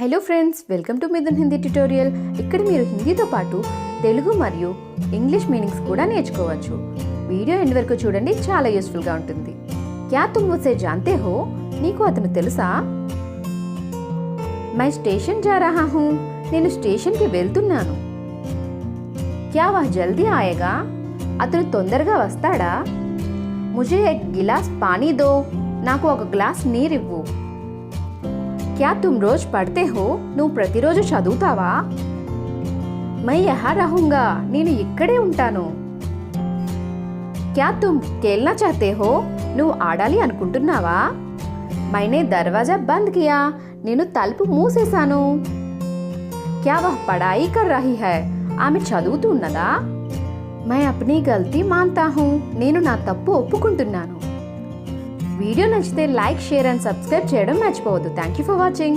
Hello friends welcome to Mithun Hindi tutorial. ఇక్కడ మీరు హిందీతో పాటు తెలుగు మరియు ఇంగ్లీష్ మీనింగ్స్ కూడా నేర్చుకోవచ్చు. వీడియో ఎండ్ వరకు చూడండి చాలా యూస్ఫుల్గా ఉంటుంది. క్యా తుమ్ ముసే జాంతే హో? నీకు అతను తెలుసా? మై స్టేషన్ జా రహా హూ. నేను స్టేషన్కి వెళ్తున్నాను. క్యా వా జల్దీ ఆయగా? అతను తొందరగా వస్తాడా? ముజే ఎక్ గిలాస్ పానీ దో. నాకు ఒక గ్లాస్ నీరివ్వు. క్యా తుమ్ రోజ్ పడితే హో నువ్వు ప్రతిరోజు చదువుతావా మై యహా రహుంగా నేను ఇక్కడే ఉంటాను క్యా తుమ్ కేల్నా చాతే హో నువ్వు ఆడాలి అనుకుంటున్నావా మైనే దర్వాజా బంద్ కియా నేను తలుపు మూసేశాను క్యా వహ్ పడాయి కర్ రహీ హై ఆమె చదువుతున్నదా మై అప్నీ గల్తీ మాన్తా హూ నేను నా తప్పు ఒప్పుకుంటున్నాను వీడియో నచ్చితే లైక్ షేర్ అండ్ సబ్స్క్రైబ్ చేయడం మర్చిపోవద్దు. Thank you for watching